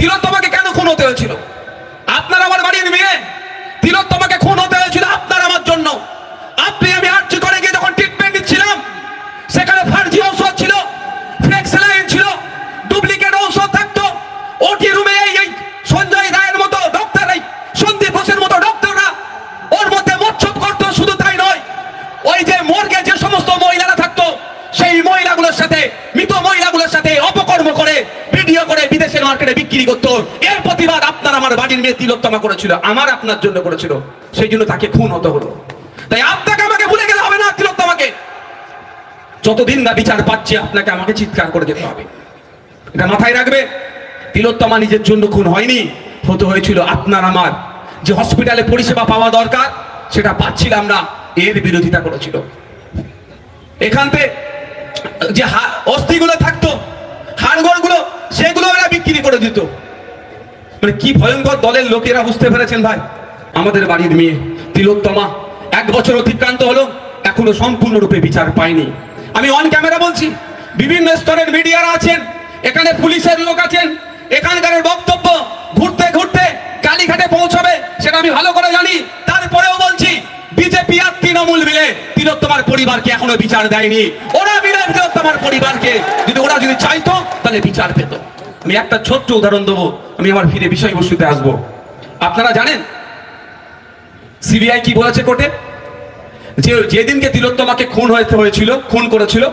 তিলোত্তমাকে কেন খুন হতে হয়েছিল? আপনার আমার বাড়ির মেয়ে। তিলোত্তমাকে খুন হতে হয়েছিল আপনার আমার জন্য। আপনি, আমি আর্জি করে গিয়ে যখন ট্রিটমেন্ট দিচ্ছিলাম সেখানে ফার্জি ঔষধ ছিল ফ্লেক্স স্যালাইন ছিল, ডুপ্লিকেট ঔষধ থাকতো। ওটি রুমে এই এই সঞ্জয় রায়ের মতো ডক্টর এই, সন্দীপ ঘোষের মতো ডক্টররা ওর মধ্যে মচ্ছব করতো, শুধু তাই নয়, ওই যে মর্গে যে সমস্ত মহিলারা থাকতো, সেই মহিলাগুলোর সাথে, মৃত মহিলাগুলোর সাথে অপকর্ম করে ভিডিও করে বিদেশের মার্কেটে বিক্রি করতো। এর প্রতিবাদ আপনার আমার বাড়ির মেয়ে তিলোত্তমা করেছিল, আমার আপনার জন্য করেছিল। সেই জন্য তাকে খুন হতে হলো। তাই আপনাকে আমাকে ভুলে গেলে হবে না তিলোত্তমাকে। যতদিন না বিচার পাচ্ছে, আপনাকে আমাকে চিৎকার করে যেতে হবে। এটা মাথায় রাখবে, তিলোত্তমা নিজের জন্য খুন হয়নি। হতে হয়েছিল আপনার আমার। যে হসপিটালে পরিষেবা পাওয়া দরকার, সেটা পাচ্ছিলাম না, এর বিরোধিতা করেছিল। এখানতে যে অস্থিগুলো থাকতো, হাড়গোড়গুলো সেগুলো এরা বিক্রি করে দিত। মানে কি ভয়ঙ্কর দলের লোকেরা বুঝতে পেরেছেন ভাই? আমাদের বাড়ির মেয়ে তিলোত্তমা এক বছর অতিক্রান্ত হলো, এখনও সম্পূর্ণরূপে বিচার পায়নি। আমি অন ক্যামেরা বলছি, বিভিন্ন স্তরের মিডিয়ারা আছেন, এখানে পুলিশের লোক আছেন, এখানকার বক্তব্য ঘুরতে ঘুরতে কালীঘাটে পৌঁছাবে, সেটা আমি ভালো করে জানি। তারপরেও বলছি, বিজেপি আর তৃণমূল মিলে তিলোত্তমার পরিবারকে এখনও বিচার দেয়নি। ওরা তিলোত্তমার পরিবারকে, যদি ওরা যদি চাইতো, তাহলে বিচার পেত। আমি একটা ছোট্ট উদাহরণ দেবো, আমি আমার ফিরে বিষয়বস্তুতে আসব। আপনারা জানেন, সিবিআই কি বলেছে কোর্টে? যে যেদিনকে তিলোত্তমাকে খুন হতে হয়েছিল, খুন করেছিল,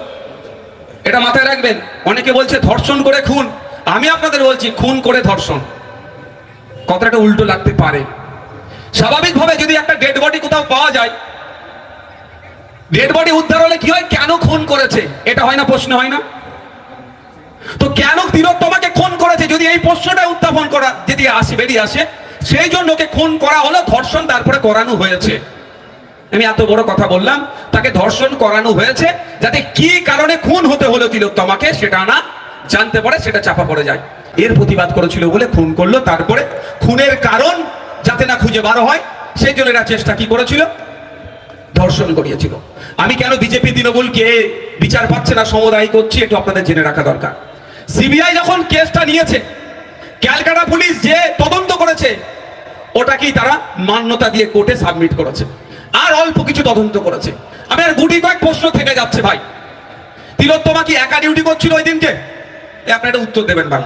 এটা মাথায় রাখবেন, অনেকে বলছে ধর্ষণ করে খুন। আমি আপনাদের বলছি, খুন করে ধর্ষণ। কথাটা উল্টো লাগতে পারে। স্বাভাবিকভাবে যদি একটা ডেড বডি কোথাও পাওয়া যায় ডেড বডি উদ্ধার হলে কি হয়? কেন খুন করেছে? এটা হয় না, প্রশ্ন হয় না? তো কেন তিলোত্তমাকে খুন করেছে? যদি এই প্রশ্নটা উত্থাপন করা, যদি আসে, বেরিয়ে আসে, সেই জন্য ওকে খুন করা হলো, ধর্ষণ তারপরে করানো হয়েছে। আমি এত বড় কথা বললাম, তাকে ধর্ষণ করানো হয়েছে, যাতে কি কারণে খুন হতে হলো তিলোত্তমাকে সেটা না জানতে পারে, সেটা চাপা পড়ে যায়। এর প্রতিবাদ করেছিল বলে খুন করল, তারপরে খুনের কারণ যাতে না খুঁজে বার হয়, সেই জন্য এরা চেষ্টা কি করেছিল? ধর্ষণ করিয়েছিল আমি কেন বিজেপি তৃণমূলকে বিচার পাচ্ছে না, সমুদায় করছি, একটু আপনাদের জেনে রাখা দরকার। সিবিআই যখন কেসটা নিয়েছে, ক্যালকাটা পুলিশ যে তদন্ত করেছে, ওটাকেই তারা মান্যতা দিয়ে কোর্টে সাবমিট করেছে। আর অল্প কিছু তদন্ত করেছে। আমি আর গুটি কয়েক প্রশ্ন থেকে যাচ্ছে ভাই। তিলোত্তমা কি একা ডিউটি করছিল ওই দিনকে? আপনি একটা উত্তর দেবেন ভাই।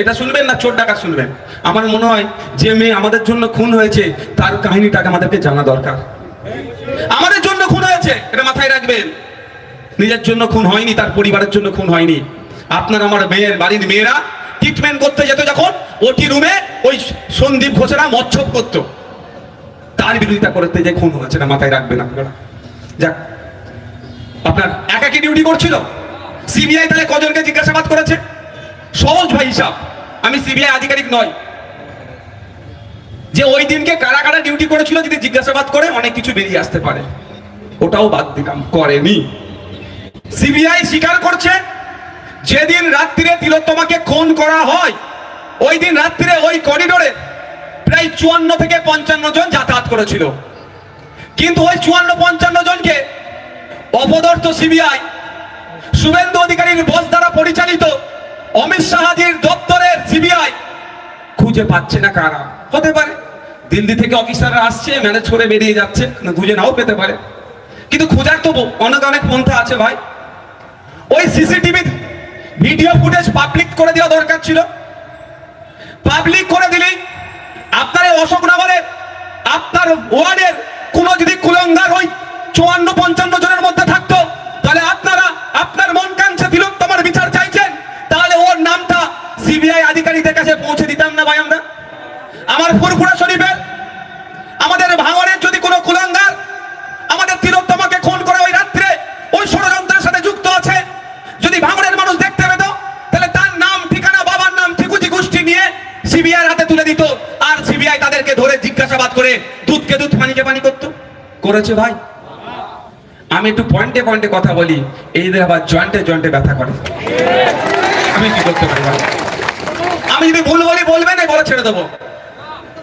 এটা শুনবেন না, চোর ডাকা শুনবেন। আমার মনে হয় যে মেয়ে আমাদের জন্য খুন হয়েছে, তার কাহিনীটাকে আমাদেরকে জানা দরকার। হয়েছে এটা মাথায় রাখবেন। নিজের জন্য খুন হয়নি, তার পরিবারের জন্য খুন হয়নি। আপনার আমার মেয়ের বাড়ির মেয়েরা ট্রিটমেন্ট করতে যেত যখন, ওটি রুমে ওই সন্দীপ ঘোষেরা মচ্ছব করতো। তার বিরোধিতা করতে যে খুন হয়েছে না মাথায় রাখবেন আপনারা। যাক, আপনার একাকি ডিউটি করছিল। সিবিআই তাহলে কজনকে জিজ্ঞাসাবাদ করেছে? সহজ ভাই হিসাব, আমি সিবিআই আধিকারিক নয় যে ওই দিনকে কারা কারা ডিউটি করেছিল যদি জিজ্ঞাসাবাদ করে, অনেক কিছু বেরিয়ে আসতে পারে। ওটাও বাদ দিলাম, করেনি। সিবিআই স্বীকার করছে, যেদিন রাত্রিরে তিলোত্তমাকে খুন করা হয়, ওই দিন রাত্রিরে ওই করিডোরে প্রায় চুয়ান্ন থেকে পঞ্চান্ন জন যাতায়াত করেছিল। কিন্তু ওই চুয়ান্ন পঞ্চান্ন জনকে অপদর্থ সিবিআই, শুভেন্দু অধিকারীর বস দ্বারা পরিচালিত অমিত শাহাজির দপ্তরের সিবিআই খুঁজে পাচ্ছে না কারা। হতে পারে, দিল্লি থেকে অফিসাররা আসছে, ম্যানেজ করে বেরিয়ে যাচ্ছে, খুঁজে নাও পেতে পারে। কিন্তু খোঁজার তো অনেক অনেক পন্থা আছে ভাই। ওই সিসিটিভি ভিডিও ফুটেজ পাবলিক করে দেওয়া দরকার ছিল। পাবলিক করে দিলেই আপনার অশোকনগরের আপনার ওয়ার্ডের কোনো যদি কুলঙ্গার ওই চুয়ান্ন, পঞ্চান্ন জনের মধ্যে থাকতো, তাহলে আপনারা আপনার মন কাঞ্ছে তোমার বিচার চাইছেন, তাহলে ওর নামটা সিবিআই আধিকারিকদের কাছে পৌঁছে দিতাম না ভাই আমরা। আমার ফুরফুরা শরীফের করে দুধকে দুধ পানিকে পানি করতো? করেছে ভাই। আমি একটু পয়েন্টে পয়েন্টে কথা বলি, এইদের আবার জয়েন্টে জয়েন্টে ব্যথা করে। আমি কি করতে পারি? আমি যদি ভুল বলি বলবেন বলে ছেড়ে দেবো।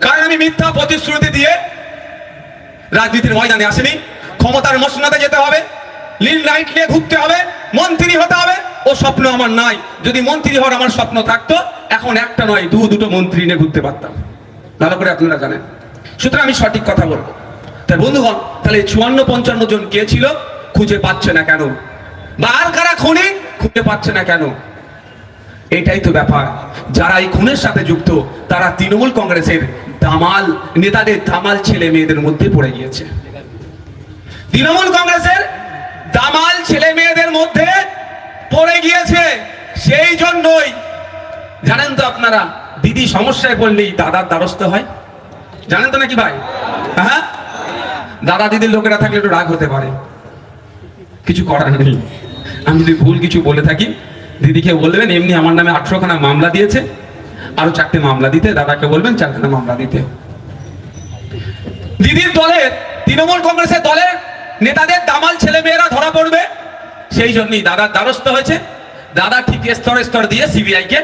কারণ আমি মিথ্যা প্রতিশ্রুতি দিয়ে রাজনীতির ময়দানে আসেনি। ক্ষমতার মসনাতে যেতে হবে, লিল লাইট নিয়ে ঘুরতে হবে, মন্ত্রী হতে হবে। ও স্বপ্ন আমার নাই। যদি মন্ত্রী হওয়ার আমার স্বপ্ন থাকতো, এখন একটা নয়, দু দুটো মন্ত্রী নিয়ে ঘুরতে পারতাম। ভালো করে আপনারা জানেন। সুতরাং আমি সঠিক কথা বলব। তাই বন্ধুগণ, তাহলে চুয়ান্ন পঞ্চান্ন জন কে ছিল? খুঁজে পাচ্ছে না কেন? বা আর কারা খুনি? খুঁজে পাচ্ছে না কেন? এটাই তো ব্যাপার। যারা এই খুনের সাথে যুক্ত, তারা তৃণমূল কংগ্রেসের দামাল, নেতাদের দামাল ছেলে মেয়েদের মধ্যে পড়ে গিয়েছে। তৃণমূল কংগ্রেসের দামাল ছেলে মেয়েদের মধ্যে পড়ে গিয়েছে। সেই জন্যই, জানেন তো আপনারা, দিদি সমস্যায় পড়লেই দাদার দ্বারস্থ হয়। জানেন তো নাকি ভাই? হ্যাঁ? দাদা দিদির লোকেরা থাকলে একটু রাগ হতে পারে। কিছু করার নেই। আমি যদি ভুল কিছু বলে থাকি দিদিকে বলবেন এমনি আমার নামে আঠারো খানা মামলা দিয়েছে। আরও চারটে মামলা দিতে, দাদাকে বলবেন চারখানা মামলা দিতে। দিদির দলের তৃণমূল কংগ্রেসের দলের নেতাদের দামাল ছেলে মেয়েরা ধরা পড়বে। সেই জন্যই দাদার দ্বারস্থ হয়েছে। দাদা ঠিক স্তর স্তর দিয়ে সিবিআই কে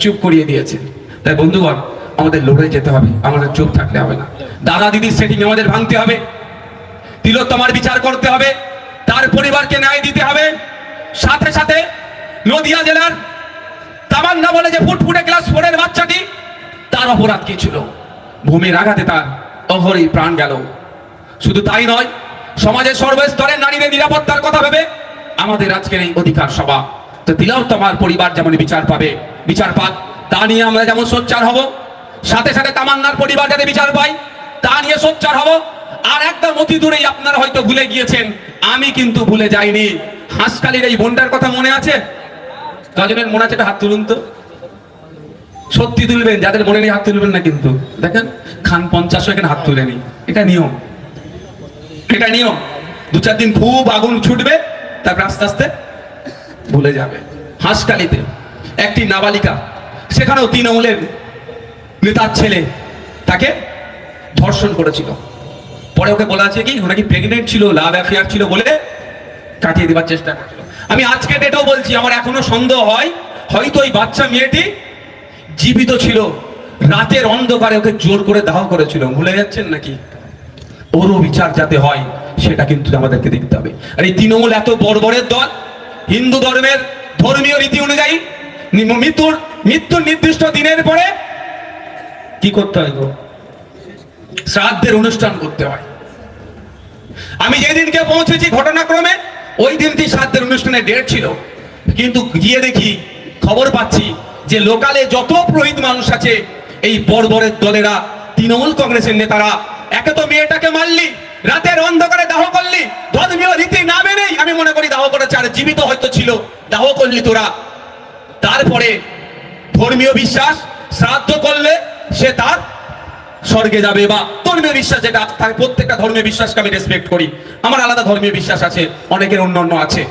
চুপ করিয়ে দিয়েছে। তাই বন্ধুগণ আমাদের লড়ে যেতে হবে, আমাদের চুপ থাকলে হবে না। দাদা দিদির সেটিং আমাদের ভাঙতে হবে, তিলোত্তমার বিচার করতে হবে, তার পরিবারকে ন্যায় দিতে হবে। সাথে সাথে নদিয়া জেলার তামান্না বলে যে ফুটফুটে ক্লাস ফোরের বাচ্চাটি, তার অপরাধ কি ছিল? ভূমির আঘাতে তার অহরি প্রাণ গেল। শুধু তাই নয়, সমাজের সর্বস্তরের নারীদের নিরাপত্তার কথা ভেবে আমাদের আজকের এই অধিকার সভা। তো তিলোত্তমার পরিবার যেমন বিচার পাবে, বিচার পাক, তা নিয়ে আমরা যেমন সোচ্চার হব সাথে সাথে তামান্নার পরিবার যাতে বিচার পাই তা নিয়ে সোচ্চার হব। আর একদম অতি দূরেই আপনারা হয়তো ভুলে গিয়েছেন, আমি কিন্তু ভুলে যাইনি। হাঁসকালির এই বোনটার কথা মনে আছে? কজনের মনে আছে হাত তুলুন তো। সত্যি তুলবেন, যাদের মনে নেই হাত তুলবেন না কিন্তু। দেখেন, খান পঞ্চাশও এখানে হাত তুলে তুলেনি। এটা নিয়ম। এটা নিয়ম। দু চার দিন খুব আগুন ছুটবে, তারপর আস্তে আস্তে ভুলে যাবে। হাঁসকালিতে একটি নাবালিকা, সেখানেও তৃণমূলের নেতার ছেলে, তাকে ধর্ষণ করেছিল। পরে ওকে বলা আছে কি, ও নাকি প্রেগনেন্ট ছিল লাভ অ্যাফেয়ার ছিল বলে কাটিয়ে দেওয়ার চেষ্টা করছিল। আমি আজকে ডেটেও বলছি, আমার এখনও সন্দেহ হয়, হয়তো ওই বাচ্চা মেয়েটি জীবিত ছিল, রাতের অন্ধকারে ওকে জোর করে দাহ করেছিল। ভুলে যাচ্ছেন নাকি? ওরও বিচার যাতে হয়, সেটা কিন্তু আমাদেরকে দেখতে হবে। আর এই তৃণমূল এত বর্বরের দল, হিন্দু ধর্মের ধর্মীয় রীতি অনুযায়ী মৃত্যুর মৃত্যুর নির্দিষ্ট দিনের পরে কি করতে হয় গো? শ্রাদ্ধের অনুষ্ঠান করতে হয়। আমি যেদিনকে পৌঁছেছি ঘটনাক্রমে, ওই দিনটি শ্রাদ্ধের অনুষ্ঠানের ডেট ছিল। কিন্তু গিয়ে দেখি, খবর পাচ্ছি যে লোকালে যত পুরোহিত মানুষ আছে, এই বর্বরের দলেরা, তৃণমূল কংগ্রেসের নেতারা, একে তো মেয়েটাকে মারলি, রাতের অন্ধকারে দাহ করলি, ধর্মীয় রীতি না মেনেই আমি মনে করি দাহ করেছে, আর জীবিত হয়তো ছিল, দাহ করলি তোরা। তারপরে ধর্মীয় বিশ্বাস, শ্রাদ্ধ করলে সে তার স্বর্গে যাবে বা ধর্মীয় বিশ্বাস যেটা থাকে, প্রত্যেকটা ধর্মীয় বিশ্বাসকে আমি রেসপেক্ট করি। আমার আলাদা ধর্মীয় বিশ্বাস আছে, অনেকের অন্য অন্য আছে।